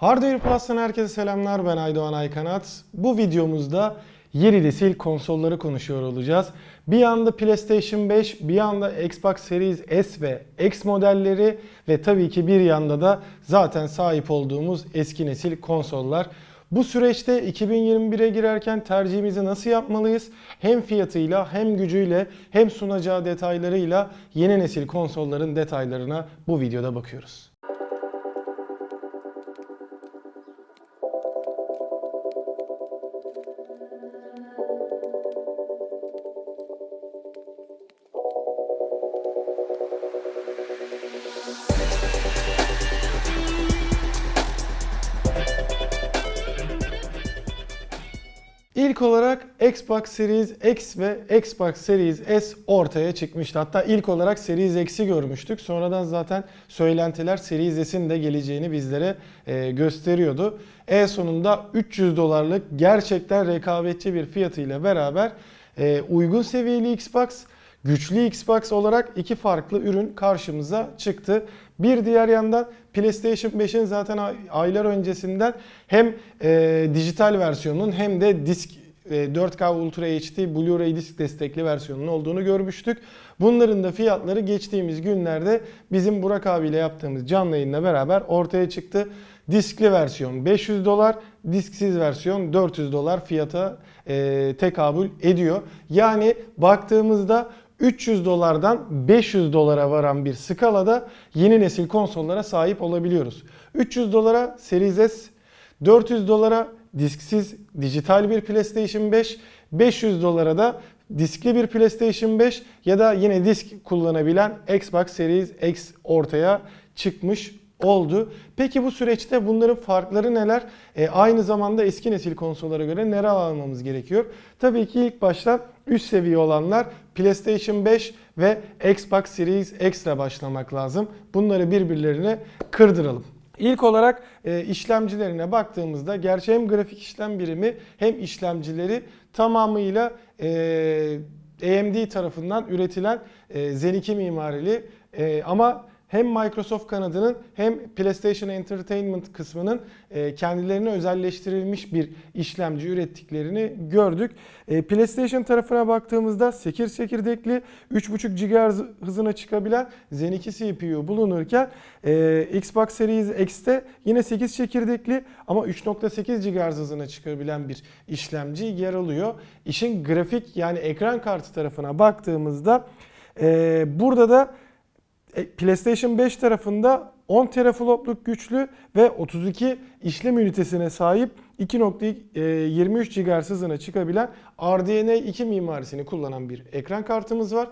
Hardware Plus'tan herkese selamlar. Ben Aydoğan Aykanat. Bu videomuzda yeni nesil konsolları konuşuyor olacağız. Bir yanda PlayStation 5, bir yanda Xbox Series S ve X modelleri ve tabii ki bir yanda da zaten sahip olduğumuz eski nesil konsollar. Bu süreçte 2021'e girerken tercihimizi nasıl yapmalıyız? Hem fiyatıyla hem gücüyle hem sunacağı detaylarıyla yeni nesil konsolların detaylarına bu videoda bakıyoruz. İlk olarak Xbox Series X ve Xbox Series S ortaya çıkmıştı. Hatta ilk olarak Series X'i görmüştük. Sonradan zaten söylentiler Series S'in de geleceğini bizlere e, gösteriyordu. E sonunda 300 dolarlık gerçekten rekabetçi bir fiyatıyla beraber e, uygun seviyeli Xbox, güçlü Xbox olarak iki farklı ürün karşımıza çıktı. Bir diğer yandan PlayStation 5'in zaten ay- aylar öncesinden hem e, dijital versiyonunun hem de disk e, 4K Ultra HD Blu-ray disk destekli versiyonunun olduğunu görmüştük. Bunların da fiyatları geçtiğimiz günlerde bizim Burak abiyle yaptığımız canlı yayınla beraber ortaya çıktı. Diskli versiyon 500 dolar, disksiz versiyon 400 dolar fiyata e, tekabül ediyor. Yani baktığımızda 300 dolardan 500 dolara varan bir skalada yeni nesil konsollara sahip olabiliyoruz. 300 dolara Series S, 400 dolara disksiz dijital bir PlayStation 5, 500 dolara da diskli bir PlayStation 5 ya da yine disk kullanabilen Xbox Series X ortaya çıkmış oldu. Peki bu süreçte bunların farkları neler? E, aynı zamanda eski nesil konsollara göre neler almamız gerekiyor? Tabii ki ilk başta üst seviye olanlar PlayStation 5 ve Xbox Series X ile başlamak lazım. Bunları birbirlerine kırdıralım. İlk olarak e, işlemcilerine baktığımızda gerçi hem grafik işlem birimi hem işlemcileri tamamıyla e, AMD tarafından üretilen e, Zen 2 mimarili e, ama hem Microsoft kanadının hem PlayStation Entertainment kısmının e, kendilerine özelleştirilmiş bir işlemci ürettiklerini gördük. E, PlayStation tarafına baktığımızda 8 çekirdekli 3.5 GHz hızına çıkabilen Zen 2 CPU bulunurken e, Xbox Series X'te yine 8 çekirdekli ama 3.8 GHz hızına çıkabilen bir işlemci yer alıyor. İşin grafik yani ekran kartı tarafına baktığımızda burada da e, PlayStation 5 tarafında 10 teraflopluk güçlü ve 32 işlem ünitesine sahip 2.23 e, GHz hızına çıkabilen RDNA 2 mimarisini kullanan bir ekran kartımız var.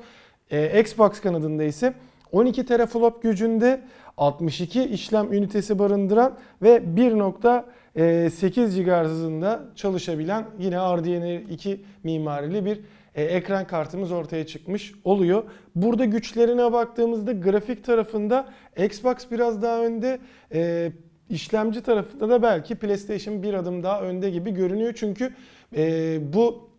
E, Xbox kanadında ise 12 teraflop gücünde 62 işlem ünitesi barındıran ve 1. Ee, 8 GHz'ında çalışabilen yine RDNA 2 mimarili bir e, ekran kartımız ortaya çıkmış oluyor. Burada güçlerine baktığımızda grafik tarafında Xbox biraz daha önde, e, işlemci tarafında da belki PlayStation bir adım daha önde gibi görünüyor. Çünkü e, bu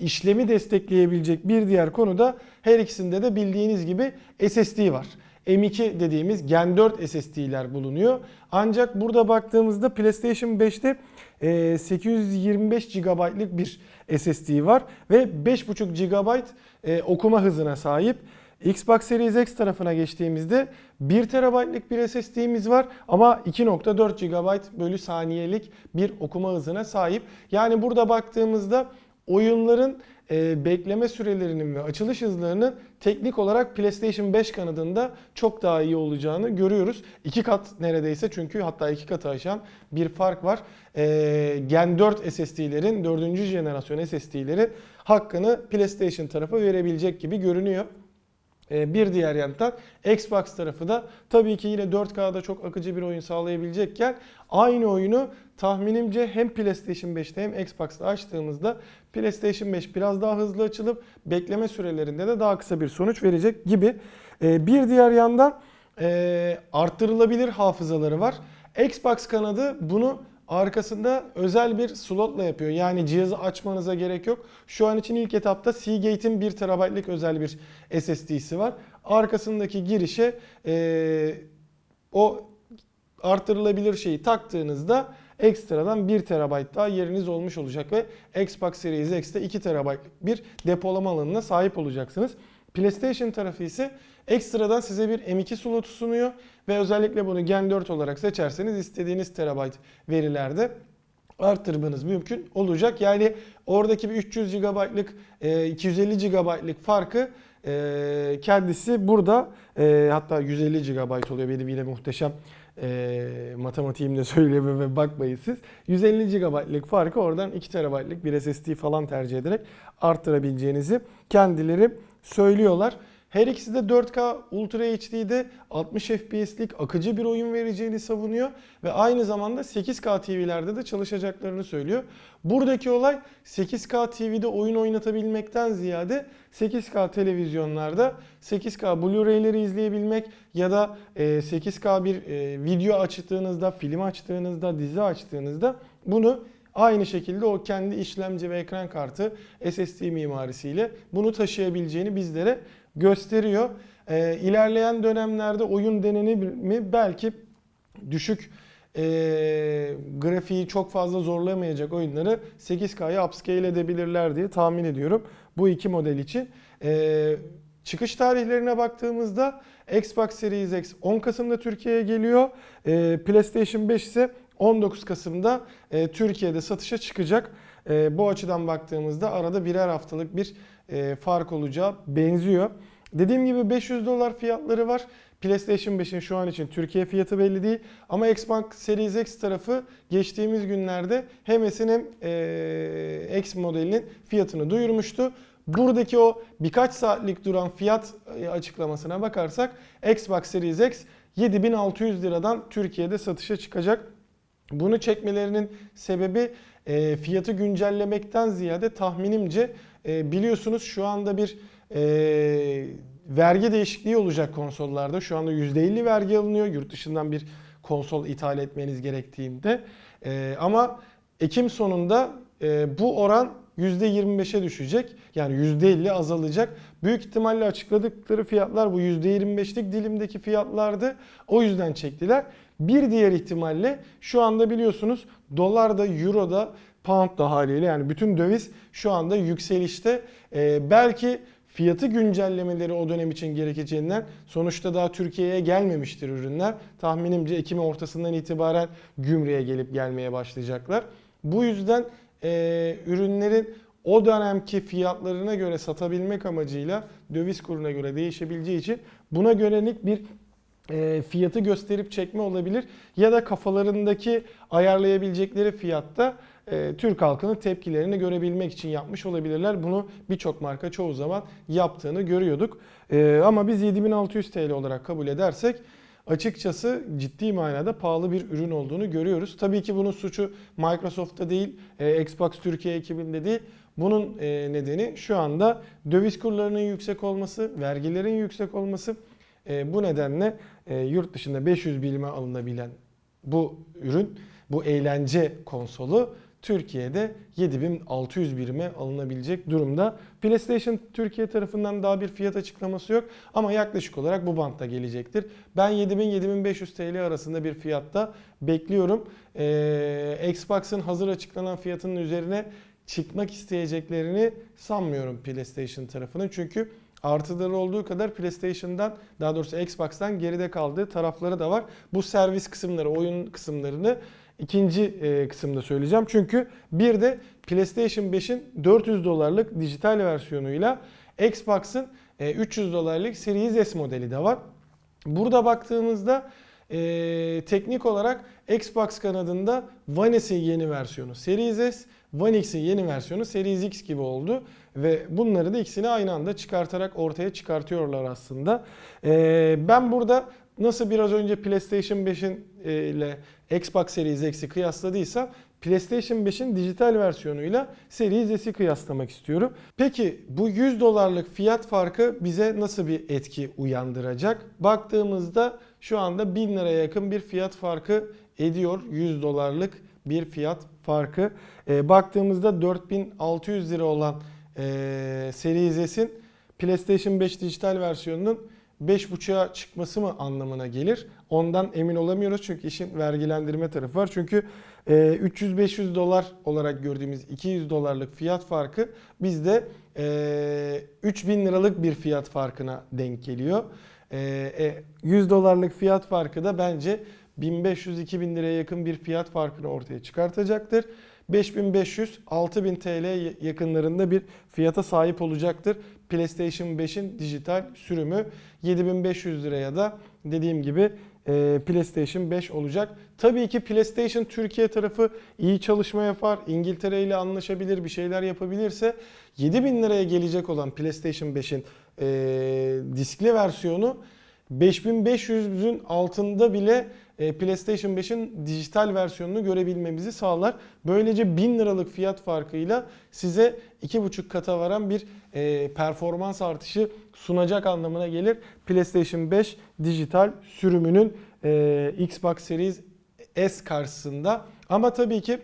işlemi destekleyebilecek bir diğer konu da her ikisinde de bildiğiniz gibi SSD var. M2 dediğimiz Gen 4 SSD'ler bulunuyor. Ancak burada baktığımızda PlayStation 5'te e, 825 GB'lık bir SSD var ve 5.5 GB e, okuma hızına sahip. Xbox Series X tarafına geçtiğimizde 1 TB'lık bir SSD'miz var ama 2.4 GB bölü saniyelik bir okuma hızına sahip. Yani burada baktığımızda oyunların e, bekleme sürelerinin ve açılış hızlarının teknik olarak PlayStation 5 kanadında çok daha iyi olacağını görüyoruz. İki kat neredeyse çünkü hatta iki katı aşan bir fark var. E, Gen 4 SSD'lerin 4. jenerasyon SSD'leri hakkını PlayStation tarafı verebilecek gibi görünüyor. Ee, Bir diğer yandan Xbox tarafı da tabii ki yine 4K'da çok akıcı bir oyun sağlayabilecekken aynı oyunu tahminimce hem PlayStation 5'te hem Xbox'ta açtığımızda PlayStation 5 biraz daha hızlı açılıp bekleme sürelerinde de daha kısa bir sonuç verecek gibi. Ee, Bir diğer yandan e, arttırılabilir hafızaları var. Xbox kanadı bunu arkasında özel bir slotla yapıyor. Yani cihazı açmanıza gerek yok. Şu an için ilk etapta Seagate'in 1 TB'lik özel bir SSD'si var. Arkasındaki girişe e, o artırılabilir şeyi taktığınızda ekstradan 1 TB daha yeriniz olmuş olacak ve Xbox Series X'te 2 TB'lık bir depolama alanına sahip olacaksınız. PlayStation tarafı ise ekstradan size bir M2 slotu sunuyor ve özellikle bunu Gen 4 olarak seçerseniz istediğiniz terabayt verilerde arttırmanız mümkün olacak. Yani oradaki bir 300 GB'lık, e, 250 GB'lık farkı e, kendisi burada e, hatta 150 GB oluyor benim yine muhteşem e, matematiğimle söylememe bakmayın siz. 150 GB'lık farkı oradan 2 TB'lık bir SSD falan tercih ederek arttırabileceğinizi kendileri söylüyorlar. Her ikisi de 4K Ultra HD'de 60 FPS'lik akıcı bir oyun vereceğini savunuyor ve aynı zamanda 8K TV'lerde de çalışacaklarını söylüyor. Buradaki olay 8K TV'de oyun oynatabilmekten ziyade 8K televizyonlarda 8K Blu-ray'leri izleyebilmek ya da e, 8K bir e, video açtığınızda, film açtığınızda, dizi açtığınızda bunu Aynı şekilde o kendi işlemci ve ekran kartı SSD mimarisiyle bunu taşıyabileceğini bizlere gösteriyor. Ee, ilerleyen dönemlerde oyun denenimi belki düşük e, grafiği çok fazla zorlamayacak oyunları 8K'ya upscale edebilirler diye tahmin ediyorum bu iki model için. Ee, çıkış tarihlerine baktığımızda Xbox Series X 10 Kasım'da Türkiye'ye geliyor. Ee, PlayStation 5 ise 19 Kasım'da e, Türkiye'de satışa çıkacak. E, bu açıdan baktığımızda arada birer haftalık bir e, fark olacağı benziyor. Dediğim gibi 500 dolar fiyatları var. PlayStation 5'in şu an için Türkiye fiyatı belli değil. Ama Xbox Series X tarafı geçtiğimiz günlerde hem S'in hem e, X modelinin fiyatını duyurmuştu. Buradaki o birkaç saatlik duran fiyat e, açıklamasına bakarsak Xbox Series X 7600 liradan Türkiye'de satışa çıkacak. Bunu çekmelerinin sebebi e, fiyatı güncellemekten ziyade tahminimce e, biliyorsunuz şu anda bir e, vergi değişikliği olacak konsollarda. Şu anda %50 vergi alınıyor yurt dışından bir konsol ithal etmeniz gerektiğinde. E, ama Ekim sonunda e, bu oran %25'e düşecek. Yani %50 azalacak. Büyük ihtimalle açıkladıkları fiyatlar bu %25'lik dilimdeki fiyatlardı. O yüzden çektiler. Bir diğer ihtimalle şu anda biliyorsunuz dolar da euro da pound da haliyle yani bütün döviz şu anda yükselişte. Ee, belki fiyatı güncellemeleri o dönem için gerekeceğinden sonuçta daha Türkiye'ye gelmemiştir ürünler. Tahminimce Ekim ortasından itibaren gümrüğe gelip gelmeye başlayacaklar. Bu yüzden e, ürünlerin o dönemki fiyatlarına göre satabilmek amacıyla döviz kuruna göre değişebileceği için buna görelik bir e, fiyatı gösterip çekme olabilir ya da kafalarındaki ayarlayabilecekleri fiyatta e, Türk halkının tepkilerini görebilmek için yapmış olabilirler. Bunu birçok marka çoğu zaman yaptığını görüyorduk. E, ama biz 7600 TL olarak kabul edersek açıkçası ciddi manada pahalı bir ürün olduğunu görüyoruz. Tabii ki bunun suçu Microsoft'ta değil, e, Xbox Türkiye ekibinde değil. Bunun nedeni şu anda döviz kurlarının yüksek olması, vergilerin yüksek olması. Bu nedenle yurt dışında 500 bilime alınabilen bu ürün, bu eğlence konsolu Türkiye'de 7600 birime alınabilecek durumda. PlayStation Türkiye tarafından daha bir fiyat açıklaması yok ama yaklaşık olarak bu bantta gelecektir. Ben 7000-7500 TL arasında bir fiyatta bekliyorum. Ee, Xbox'ın hazır açıklanan fiyatının üzerine çıkmak isteyeceklerini sanmıyorum PlayStation tarafının. Çünkü artıları olduğu kadar PlayStation'dan daha doğrusu Xbox'tan geride kaldığı tarafları da var. Bu servis kısımları, oyun kısımlarını ikinci e, kısımda söyleyeceğim. Çünkü bir de PlayStation 5'in 400 dolarlık dijital versiyonuyla Xbox'ın e, 300 dolarlık Series S modeli de var. Burada baktığımızda e, teknik olarak Xbox kanadında One S'in yeni versiyonu Series S, One X'in yeni versiyonu Series X gibi oldu. Ve bunları da ikisini aynı anda çıkartarak ortaya çıkartıyorlar aslında. E, ben burada nasıl biraz önce PlayStation 5'in e, ile Xbox Series X'i kıyasladıysam PlayStation 5'in dijital versiyonuyla Series S'i kıyaslamak istiyorum. Peki bu 100 dolarlık fiyat farkı bize nasıl bir etki uyandıracak? Baktığımızda şu anda 1000 liraya yakın bir fiyat farkı ediyor 100 dolarlık bir fiyat farkı. E, baktığımızda 4600 lira olan e, Series S'in PlayStation 5 dijital versiyonunun 5.5'a çıkması mı anlamına gelir? Ondan emin olamıyoruz çünkü işin vergilendirme tarafı var. Çünkü e, 300-500 dolar olarak gördüğümüz 200 dolarlık fiyat farkı bizde e, 3000 liralık bir fiyat farkına denk geliyor. E, e, 100 dolarlık fiyat farkı da bence 1500-2000 liraya yakın bir fiyat farkını ortaya çıkartacaktır. 5500-6000 TL yakınlarında bir fiyata sahip olacaktır. PlayStation 5'in dijital sürümü 7500 liraya da dediğim gibi e, PlayStation 5 olacak. Tabii ki PlayStation Türkiye tarafı iyi çalışma yapar. İngiltere ile anlaşabilir, bir şeyler yapabilirse 7000 liraya gelecek olan PlayStation 5'in e, diskli versiyonu 5500'ün altında bile e, PlayStation 5'in dijital versiyonunu görebilmemizi sağlar. Böylece 1000 liralık fiyat farkıyla size 2,5 kata varan bir e, performans artışı sunacak anlamına gelir. PlayStation 5 dijital sürümünün e, Xbox Series S karşısında. Ama tabii ki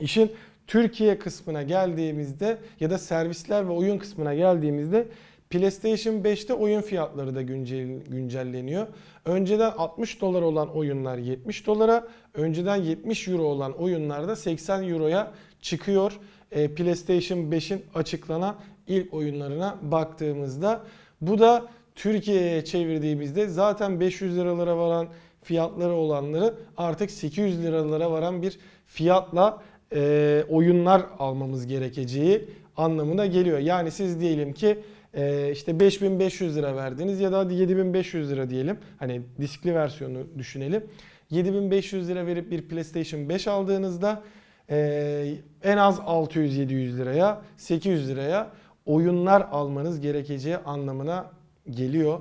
işin Türkiye kısmına geldiğimizde ya da servisler ve oyun kısmına geldiğimizde PlayStation 5'te oyun fiyatları da güncel, güncelleniyor. Önceden 60 dolar olan oyunlar 70 dolara, önceden 70 euro olan oyunlar da 80 euroya çıkıyor. E, PlayStation 5'in açıklanan ilk oyunlarına baktığımızda bu da Türkiye'ye çevirdiğimizde zaten 500 liralara varan fiyatları olanları artık 800 liralara varan bir fiyatla e, oyunlar almamız gerekeceği anlamına geliyor. Yani siz diyelim ki e, işte 5500 lira verdiniz ya da hadi 7500 lira diyelim. Hani diskli versiyonu düşünelim. 7500 lira verip bir PlayStation 5 aldığınızda e, en az 600-700 liraya 800 liraya oyunlar almanız gerekeceği anlamına geliyor.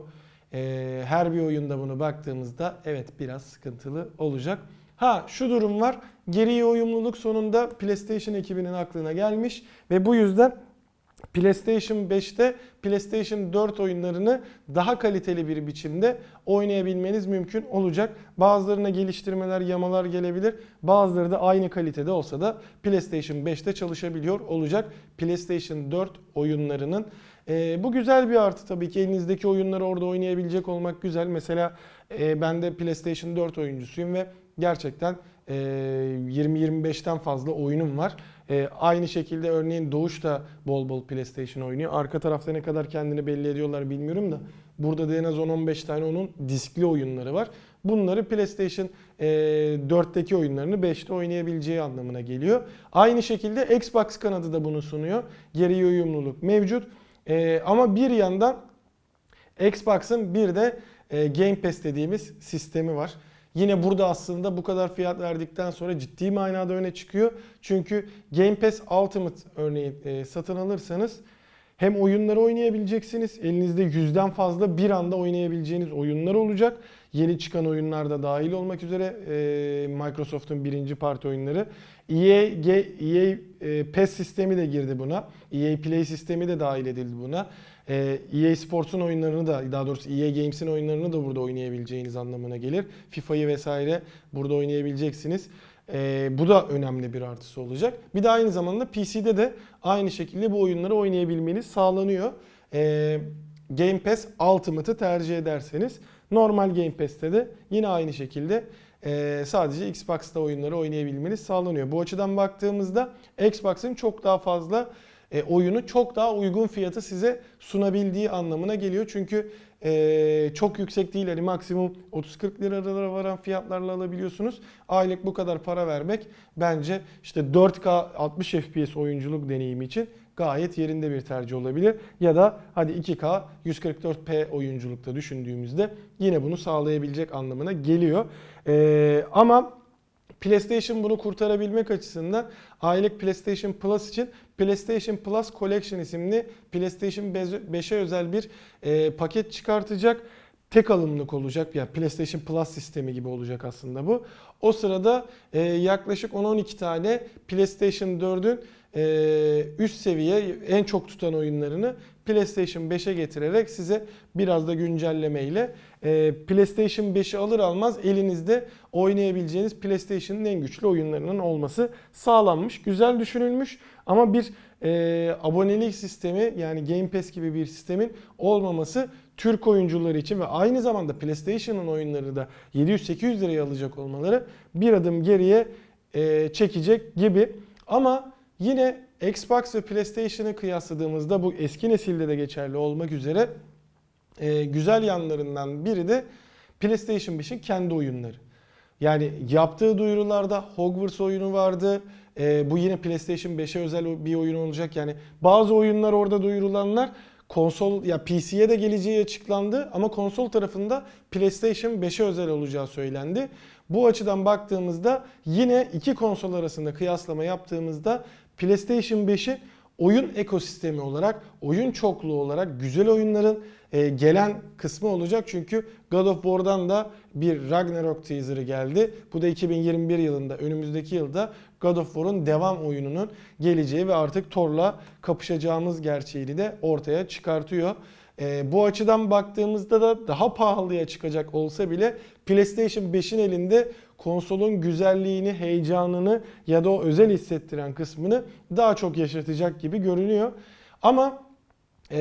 E, her bir oyunda bunu baktığımızda evet biraz sıkıntılı olacak. Ha şu durum var. Geriye uyumluluk sonunda PlayStation ekibinin aklına gelmiş ve bu yüzden PlayStation 5'te PlayStation 4 oyunlarını daha kaliteli bir biçimde oynayabilmeniz mümkün olacak. Bazılarına geliştirmeler, yamalar gelebilir. Bazıları da aynı kalitede olsa da PlayStation 5'te çalışabiliyor olacak. PlayStation 4 oyunlarının e, bu güzel bir artı tabii ki elinizdeki oyunları orada oynayabilecek olmak güzel. Mesela e, ben de PlayStation 4 oyuncusuyum ve gerçekten e, 20-25'ten fazla oyunum var. E, aynı şekilde örneğin Doğuş da bol bol PlayStation oynuyor. Arka tarafta ne kadar kendini belli ediyorlar bilmiyorum da burada da en az 10-15 tane onun diskli oyunları var. Bunları PlayStation e, 4'teki oyunlarını 5'te oynayabileceği anlamına geliyor. Aynı şekilde Xbox kanadı da bunu sunuyor. Geriye uyumluluk mevcut. E, ama bir yandan Xbox'ın bir de e, Game Pass dediğimiz sistemi var. Yine burada aslında bu kadar fiyat verdikten sonra ciddi manada öne çıkıyor. Çünkü Game Pass Ultimate örneğin e, satın alırsanız hem oyunları oynayabileceksiniz. Elinizde yüzden fazla bir anda oynayabileceğiniz oyunlar olacak. Yeni çıkan oyunlar da dahil olmak üzere e, Microsoft'un birinci parti oyunları. EA, EA e, PES sistemi de girdi buna. EA Play sistemi de dahil edildi buna. E, EA Sports'un oyunlarını da daha doğrusu EA Games'in oyunlarını da burada oynayabileceğiniz anlamına gelir. FIFA'yı vesaire burada oynayabileceksiniz. E, bu da önemli bir artısı olacak. Bir de aynı zamanda PC'de de aynı şekilde bu oyunları oynayabilmeniz sağlanıyor. E, Game Pass Ultimate'ı tercih ederseniz normal Game Pass'te de yine aynı şekilde e, sadece Xbox'ta oyunları oynayabilmeniz sağlanıyor. Bu açıdan baktığımızda Xbox'ın çok daha fazla e, oyunu çok daha uygun fiyatı size sunabildiği anlamına geliyor. Çünkü e, çok yüksek değil hani maksimum 30-40 liralara varan fiyatlarla alabiliyorsunuz. Aylık bu kadar para vermek bence işte 4K 60 FPS oyunculuk deneyimi için gayet yerinde bir tercih olabilir. Ya da hadi 2K 144p oyunculukta düşündüğümüzde yine bunu sağlayabilecek anlamına geliyor. E, ama PlayStation bunu kurtarabilmek açısından aylık PlayStation Plus için PlayStation Plus Collection isimli PlayStation 5'e özel bir e, paket çıkartacak. Tek alımlık olacak. Yani PlayStation Plus sistemi gibi olacak aslında bu. O sırada e, yaklaşık 10-12 tane PlayStation 4'ün e, üst seviye en çok tutan oyunlarını PlayStation 5'e getirerek size biraz da güncellemeyle e, PlayStation 5'i alır almaz elinizde oynayabileceğiniz PlayStation'ın en güçlü oyunlarının olması sağlanmış. Güzel düşünülmüş ama bir e, abonelik sistemi yani Game Pass gibi bir sistemin olmaması Türk oyuncuları için ve aynı zamanda PlayStation'ın oyunları da 700-800 liraya alacak olmaları bir adım geriye e, çekecek gibi. Ama yine Xbox ve PlayStation'ı kıyasladığımızda bu eski nesilde de geçerli olmak üzere e, güzel yanlarından biri de PlayStation 5'in kendi oyunları. Yani yaptığı duyurularda Hogwarts oyunu vardı. E, bu yine PlayStation 5'e özel bir oyun olacak. Yani bazı oyunlar orada duyurulanlar konsol ya PC'ye de geleceği açıklandı ama konsol tarafında PlayStation 5'e özel olacağı söylendi. Bu açıdan baktığımızda yine iki konsol arasında kıyaslama yaptığımızda PlayStation 5'i oyun ekosistemi olarak, oyun çokluğu olarak güzel oyunların gelen kısmı olacak. Çünkü God of War'dan da bir Ragnarok teaser'ı geldi. Bu da 2021 yılında, önümüzdeki yılda God of War'un devam oyununun geleceği ve artık Thor'la kapışacağımız gerçeğini de ortaya çıkartıyor. E, bu açıdan baktığımızda da daha pahalıya çıkacak olsa bile PlayStation 5'in elinde konsolun güzelliğini, heyecanını ya da o özel hissettiren kısmını daha çok yaşatacak gibi görünüyor. Ama e,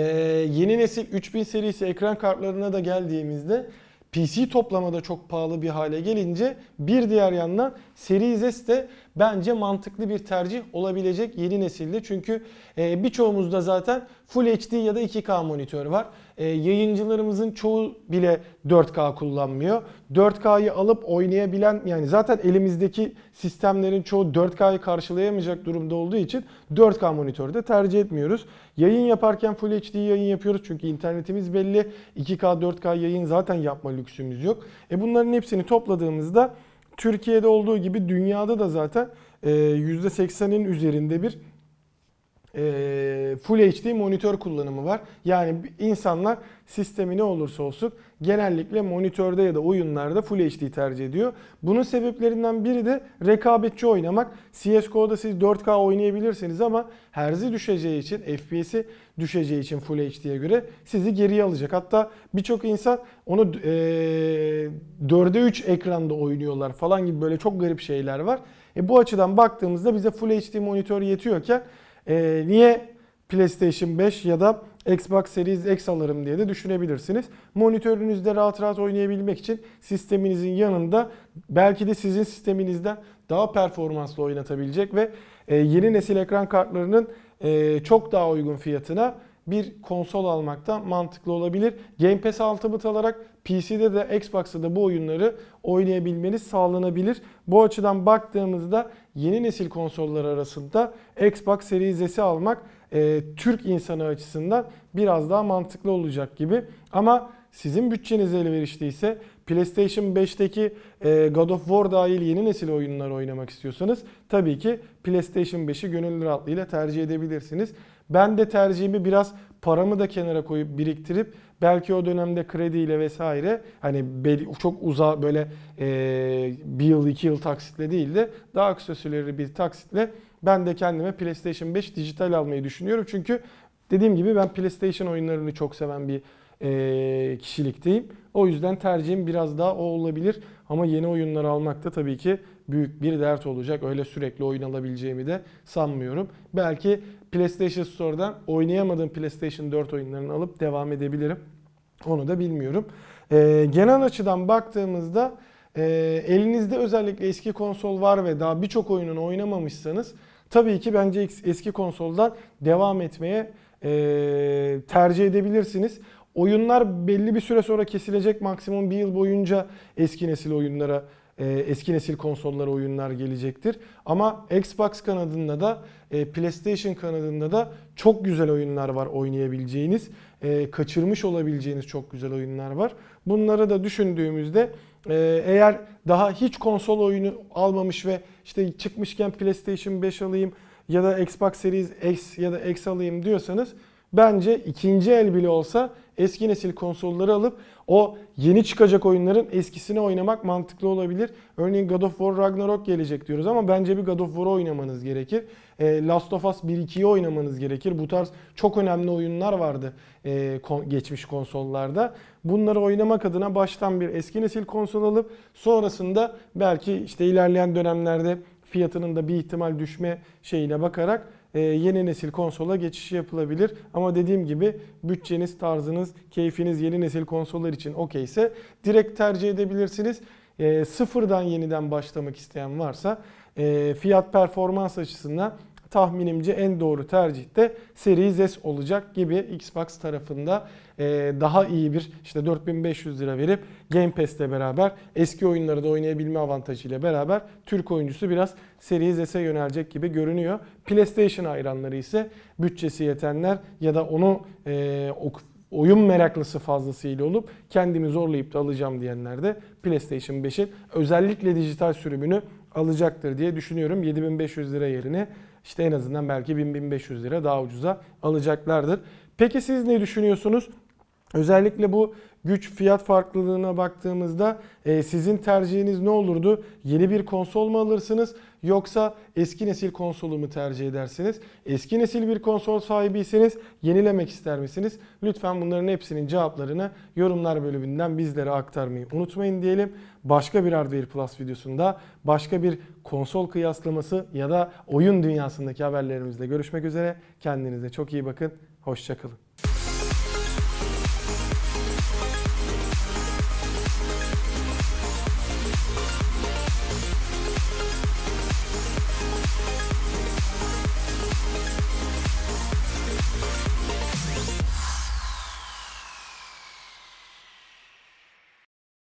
yeni nesil 3000 serisi ekran kartlarına da geldiğimizde PC toplamada çok pahalı bir hale gelince bir diğer yandan Series S de bence mantıklı bir tercih olabilecek yeni nesilde. Çünkü e, birçoğumuzda zaten Full HD ya da 2K monitör var. E, yayıncılarımızın çoğu bile 4K kullanmıyor. 4K'yı alıp oynayabilen yani zaten elimizdeki sistemlerin çoğu 4K'yı karşılayamayacak durumda olduğu için 4K monitörü de tercih etmiyoruz. Yayın yaparken Full HD yayın yapıyoruz çünkü internetimiz belli. 2K 4K yayın zaten yapma lüksümüz yok. E bunların hepsini topladığımızda Türkiye'de olduğu gibi dünyada da zaten e, %80'in üzerinde bir Full HD monitör kullanımı var. Yani insanlar sistemi ne olursa olsun genellikle monitörde ya da oyunlarda Full HD tercih ediyor. Bunun sebeplerinden biri de rekabetçi oynamak. CSGO'da siz 4K oynayabilirsiniz ama herzi düşeceği için, FPS'i düşeceği için Full HD'ye göre sizi geriye alacak. Hatta birçok insan onu e, 4'e 3 ekranda oynuyorlar falan gibi böyle çok garip şeyler var. E, bu açıdan baktığımızda bize Full HD monitör yetiyorken e, niye PlayStation 5 ya da Xbox Series X alırım diye de düşünebilirsiniz. Monitörünüzde rahat rahat oynayabilmek için sisteminizin yanında belki de sizin sisteminizden daha performanslı oynatabilecek ve e, yeni nesil ekran kartlarının e, çok daha uygun fiyatına bir konsol almakta mantıklı olabilir. Game Pass Ultimate alarak PC'de de Xbox'ta da bu oyunları oynayabilmeniz sağlanabilir. Bu açıdan baktığımızda yeni nesil konsollar arasında Xbox Series S'i almak e, Türk insanı açısından biraz daha mantıklı olacak gibi. Ama sizin bütçeniz elverişliyse PlayStation 5'teki e, God of War dahil yeni nesil oyunlar oynamak istiyorsanız tabii ki PlayStation 5'i gönül rahatlığıyla tercih edebilirsiniz. Ben de tercihimi biraz paramı da kenara koyup biriktirip belki o dönemde krediyle vesaire hani çok uza böyle e, bir yıl iki yıl taksitle değil de daha kısa bir taksitle ben de kendime PlayStation 5 dijital almayı düşünüyorum. Çünkü dediğim gibi ben PlayStation oyunlarını çok seven bir e, kişilikteyim. O yüzden tercihim biraz daha o olabilir. Ama yeni oyunlar almak da tabii ki büyük bir dert olacak. Öyle sürekli oyun alabileceğimi de sanmıyorum. Belki PlayStation Store'dan oynayamadığım PlayStation 4 oyunlarını alıp devam edebilirim. Onu da bilmiyorum. E, genel açıdan baktığımızda e, elinizde özellikle eski konsol var ve daha birçok oyununu oynamamışsanız tabii ki bence eski konsoldan devam etmeye e, tercih edebilirsiniz. Oyunlar belli bir süre sonra kesilecek maksimum bir yıl boyunca eski nesil oyunlara e, eski nesil konsollara oyunlar gelecektir. Ama Xbox kanadında da e, PlayStation kanadında da çok güzel oyunlar var oynayabileceğiniz. E, kaçırmış olabileceğiniz çok güzel oyunlar var. Bunları da düşündüğümüzde eğer daha hiç konsol oyunu almamış ve işte çıkmışken PlayStation 5 alayım ya da Xbox Series X ya da X alayım diyorsanız bence ikinci el bile olsa eski nesil konsolları alıp o yeni çıkacak oyunların eskisini oynamak mantıklı olabilir. Örneğin God of War Ragnarok gelecek diyoruz ama bence bir God of War oynamanız gerekir. E, Last of Us 1-2'yi oynamanız gerekir. Bu tarz çok önemli oyunlar vardı e, geçmiş konsollarda. Bunları oynamak adına baştan bir eski nesil konsol alıp sonrasında belki işte ilerleyen dönemlerde fiyatının da bir ihtimal düşme şeyine bakarak yeni nesil konsola geçişi yapılabilir. Ama dediğim gibi bütçeniz, tarzınız, keyfiniz yeni nesil konsollar için okeyse direkt tercih edebilirsiniz. E, sıfırdan yeniden başlamak isteyen varsa e, fiyat performans açısından tahminimce en doğru tercih de Series S olacak gibi Xbox tarafında e, daha iyi bir işte 4500 lira verip Game Pass'le beraber eski oyunları da oynayabilme avantajıyla beraber Türk oyuncusu biraz Series S'e yönelecek gibi görünüyor. PlayStation hayranları ise bütçesi yetenler ya da onu e, oyun meraklısı fazlasıyla olup kendimi zorlayıp da alacağım diyenler de PlayStation 5'in özellikle dijital sürümünü alacaktır diye düşünüyorum. 7500 lira yerine işte en azından belki 1000-1500 lira daha ucuza alacaklardır. Peki siz ne düşünüyorsunuz? Özellikle bu güç fiyat farklılığına baktığımızda e, sizin tercihiniz ne olurdu? Yeni bir konsol mu alırsınız yoksa eski nesil konsolu mu tercih edersiniz? Eski nesil bir konsol sahibiyseniz yenilemek ister misiniz? Lütfen bunların hepsinin cevaplarını yorumlar bölümünden bizlere aktarmayı unutmayın diyelim. Başka bir Hardware Plus videosunda başka bir konsol kıyaslaması ya da oyun dünyasındaki haberlerimizle görüşmek üzere. Kendinize çok iyi bakın. Hoşçakalın.